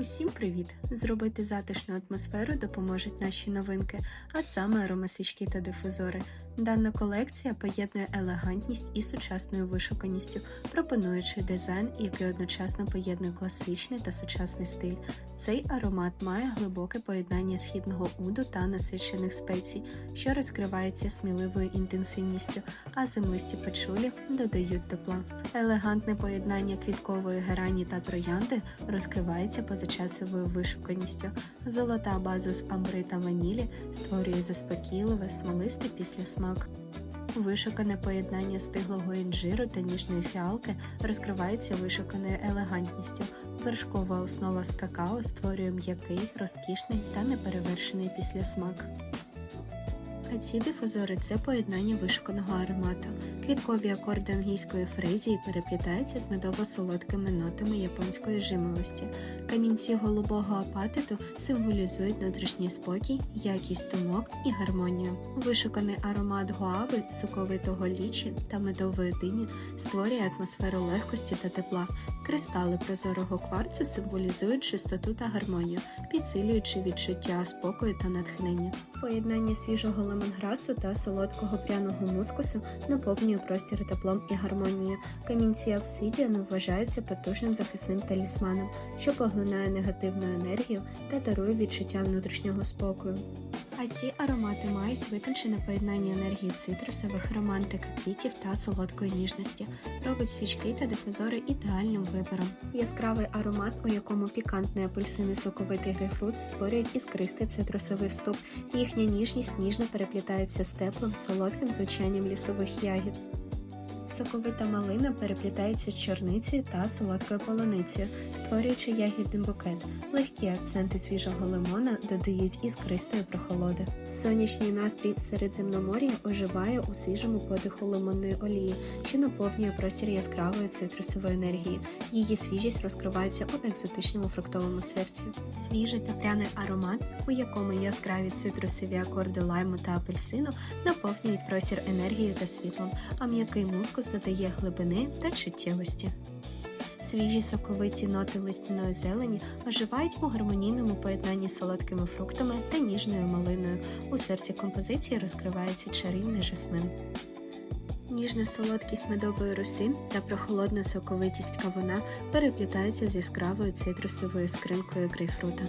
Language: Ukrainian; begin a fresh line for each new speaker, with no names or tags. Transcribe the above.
Усім привіт! Зробити затишну атмосферу допоможуть наші новинки, а саме аромасвічки та дифузори. Дана колекція поєднує елегантність і сучасною вишуканістю, пропонуючи дизайн, який одночасно поєднує класичний та сучасний стиль. Цей аромат має глибоке поєднання східного уду та насичених спецій, що розкривається сміливою інтенсивністю, а землисті пачулі додають тепла. Елегантне поєднання квіткової герані та троянди розкривається позачасовою вишуканістю. Золота база з амбри та ванілі створює заспокійливе, смолистий післясмак. Вишукане поєднання стиглого інжиру та ніжної фіалки розкривається вишуканою елегантністю. Вершкова основа з какао створює м'який, розкішний та неперевершений післясмак. А ці дифузори це поєднання вишуканого аромату. Квіткові акорди англійської фрезії переплітаються з медово-солодкими нотами японської жимолості. Камінці голубого апатиту символізують внутрішній спокій, якість думок і гармонію. Вишуканий аромат гуави, соковитого лічі та медової дині створює атмосферу легкості та тепла. Кристали прозорого кварцу символізують чистоту та гармонію, підсилюючи відчуття спокою та натхнення. Поєднання свіжого лемонграсу та солодкого пряного мускусу наповнює простір теплом і гармонією. Камінці обсидіану вважаються потужним захисним талісманом, що поглинає негативну енергію та дарує відчуття внутрішнього спокою. А ці аромати мають витончене поєднання енергії цитрусових, романтики квітів та солодкої ніжності, робить свічки та дифузори ідеальним вибором. Яскравий аромат, у якому пікантний апельсин і соковитий грейпфрут створюють іскристий цитрусовий вступ. Їхня ніжність ніжно переплітається з теплим, солодким звучанням лісових ягід. Соковита малина переплітається з чорницею та солодкою полуницею, створюючи ягідний букет. Легкі акценти свіжого лимона додають іскристої прохолоди. Сонячний настрій Середземномор'я оживає у свіжому подиху лимонної олії, що наповнює простір яскравої цитрусової енергії. Її свіжість розкривається у екзотичному фруктовому серці. Свіжий та пряний аромат, у якому яскраві цитрусові акорди лайму та апельсину наповнюють простір енергією та світлом, а м'який мускус додає глибини та чуттєвості. Свіжі соковиті ноти листяної зелені оживають у гармонійному поєднанні з солодкими фруктами та ніжною малиною. У серці композиції розкривається чарівний жасмин. Ніжна солодкість медової руси та прохолодна соковитість кавуна переплітаються з яскравою цитрусовою скринкою грейпфрута.